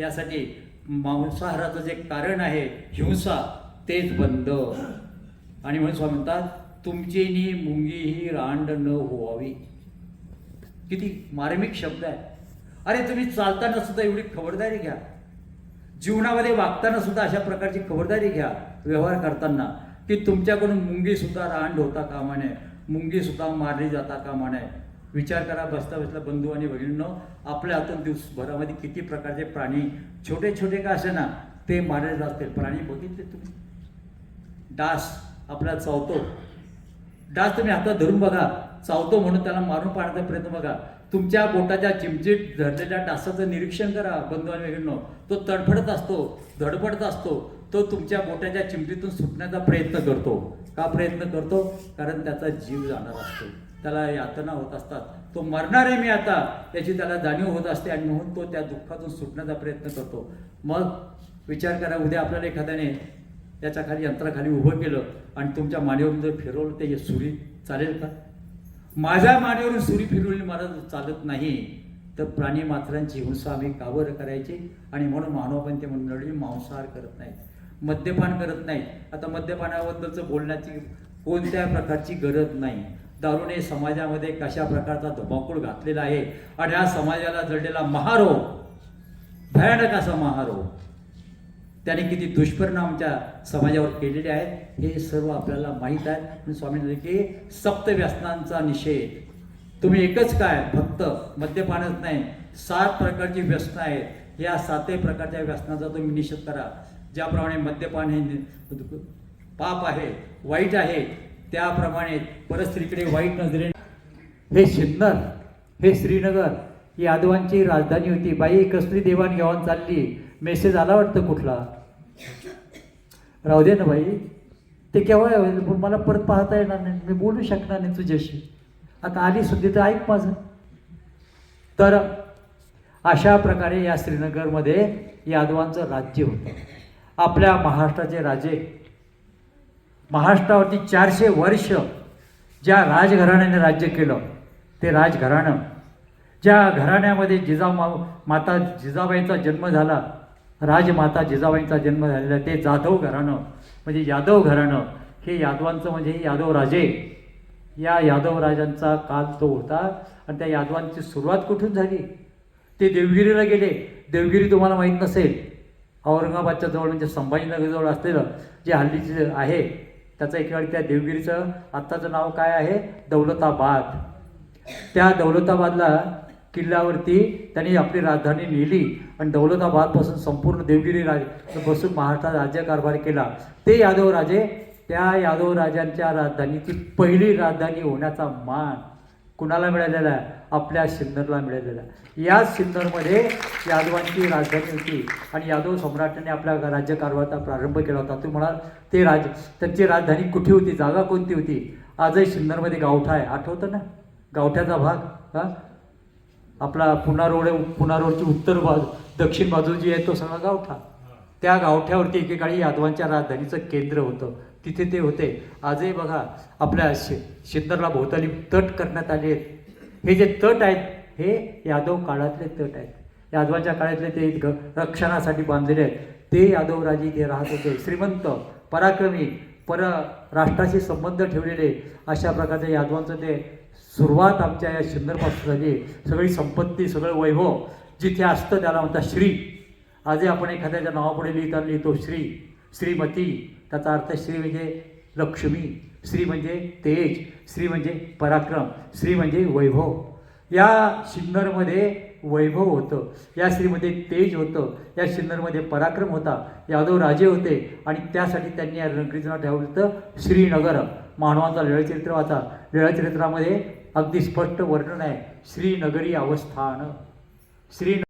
यासाठी मांसाहाराचं जे कारण आहे हिंसा तेच बंद. आणि म्हणून स्वामी म्हणतात तुमची नी मुंगी ही रांड न व्हावी. किती मार्मिक शब्द आहे. अरे तुम्ही चालताना सुद्धा एवढी खबरदारी घ्या. जीवनामध्ये वागताना सुद्धा अशा प्रकारची खबरदारी घ्या व्यवहार करताना की तुमच्याकडून मुंगी सुद्धा रांड होता कामा नये. मुंगी सुद्धा मारली जाता कामा नये. विचार करा बसता बसता बंधू आणि बहिणींनो आपल्या हातून दिवसभरामध्ये किती प्रकारचे प्राणी छोटे छोटे का असे ना ते मारले जाते प्राणी बघितले तुम्ही? डास आपला चावतो. डास तुम्ही हातात धरून बघा. चावतो म्हणून त्याला मारून पाडण्याचा प्रयत्न बघा. तुमच्या बोटाच्या चिमचीत धरलेल्या डासाचं निरीक्षण करा बंधू आणि वेगळं तो तडफडत असतो धडपडत असतो. तो तुमच्या बोटाच्या चिमटीतून सुटण्याचा प्रयत्न करतो. का प्रयत्न करतो? कारण त्याचा जीव जाणार असतो. त्याला यातना होत असतात. तो मरणार आहे मी आता याची त्याला जाणीव होत असते आणि म्हणून तो त्या दुःखातून सुटण्याचा प्रयत्न करतो. मग विचार करा उद्या आपल्याला एखाद्याने त्याच्याखाली यंत्राखाली उभं केलं आणि तुमच्या मानेवरून जर फिरवलं ते सुरी चालेल का? माझ्या मानेवरून सुरी फिरवली मला जर चालत नाही तर प्राणी मात्रांची हिंसा आम्ही कावर करायची? आणि म्हणून मानवपंथी मंडळी मांसाहार करत नाहीत. मद्यपान करत नाहीत. आता मद्यपानाबद्दलचं बोलण्याची कोणत्या प्रकारची गरज नाही. दारूने समाजामध्ये कशा प्रकारचा धुमाकूळ घातलेला आहे आणि ह्या समाजाला जडलेला महारोग भयानक असा महारोग त्याने किती दुष्परिणाम आमच्या समाजावर केलेले आहेत हे सर्व आपल्याला माहीत आहे म्हणून स्वामी की सप्त व्यसनांचा निषेध. तुम्ही एकच काय? फक्त मद्यपानच नाही. सात प्रकारची व्यसनं आहेत. या सातही प्रकारच्या व्यसनाचा तुम्ही निषेध करा. ज्याप्रमाणे मद्यपान हे पाप आहे वाईट आहे त्याप्रमाणे परस्त्रीकडे वाईट नजरे हे सिन्नर हे श्रीनगर ही यादवांची राजधानी होती. बाई कसली देवाणघेवाण चालली? मेसेज आला वाटतं कुठला? राहू दे ना बाई. ते केव्हा होईल पण मला परत पाहता येणार नाही. मी बोलू शकणार नाही तुझ्याशी. आता आली सुद्धी तर ऐक माझं. तर अशा प्रकारे या श्रीनगरमध्ये यादवांचं राज्य होतं. आपल्या महाराष्ट्राचे राजे महाराष्ट्रावरती चारशे वर्ष ज्या राजघराण्याने राज्य केलं ते राजघराणं. ज्या घराण्यामध्ये जिजाऊ मा माता जिजाबाईंचा जन्म झाला राजमाता जिजाबाईंचा जन्म झालेला ते जाधव घराणं म्हणजे यादव घराणं. हे यादवांचं म्हणजे यादव राजे. या यादव राजांचा काल तो होता आणि त्या यादवांची सुरुवात कुठून झाली? ते देवगिरीला गेले. देवगिरी तुम्हाला माहीत नसेल औरंगाबादच्या जवळ म्हणजे संभाजीनगरजवळ असलेलं जे हल्लीचे आहे त्याचं एकेकाळी त्या देवगिरीचं आत्ताचं नाव काय आहे? दौलताबाद. त्या दौलताबादला किल्ल्यावरती त्यांनी आपली राजधानी नेली आणि दौलताबादपासून संपूर्ण देवगिरी राज बसून महाराष्ट्रात राज्यकारभार केला. ते यादव राजे त्या यादव राजांच्या राजधानीची पहिली राजधानी होण्याचा मान कुणाला मिळालेला आहे? आपल्या सिन्नरला मिळालेला आहे. या सिन्नरमध्ये यादवांची राजधानी होती आणि यादव सम्राटाने आपल्या राज्यकारभाराचा प्रारंभ केला होता. तुम्ही म्हणाल ते राज त्यांची राजधानी कुठे होती? जागा कोणती होती? आजही सिन्नरमध्ये गावठा आहे. आठवतं ना? गावठ्याचा भाग हां? आपला पुणा रोड पुणा रोडची उत्तर बाजू दक्षिण बाजू जी आहे तो सगळा गावठा. त्या गावठ्यावरती एकेकाळी यादवांच्या राजधानीचं केंद्र होतं. तिथे ते होते. आजही बघा आपल्या शि सिन्नरला भोवताली तट करण्यात आले आहेत. हे जे तट आहेत हे यादव काळातले तट आहेत. यादवांच्या काळातले ते ग रक्षणासाठी बांधलेले आहेत. ते यादवराजे इथे राहत होते. श्रीमंत पराक्रमी पर राष्ट्राशी संबंध ठेवलेले अशा प्रकारचे यादवांचं ते सुरुवात आमच्या या सिन्नरपासून झाली. सगळी संपत्ती सगळं वैभव जिथे असतं त्याला म्हणतात श्री. आजही आपण एखाद्याच्या नावापुढे लिहिताना लिहितो श्री. श्रीमती त्याचा अर्थ श्री म्हणजे लक्ष्मी श्री म्हणजे तेज श्री म्हणजे पराक्रम श्री म्हणजे वैभव. या सिन्नरमध्ये वैभव होतं या श्रीमध्ये तेज होतं या सिन्नरमध्ये पराक्रम होता यादव राजे होते आणि त्यासाठी त्यांनी या नगरीचं नाव ठेवलं होतं श्रीनगर मानवाचा लीळचरित्र वाचा. लीळचरित्रामध्ये अगदी स्पष्ट वर्णन आहे श्रीनगरी अवस्थान. श्री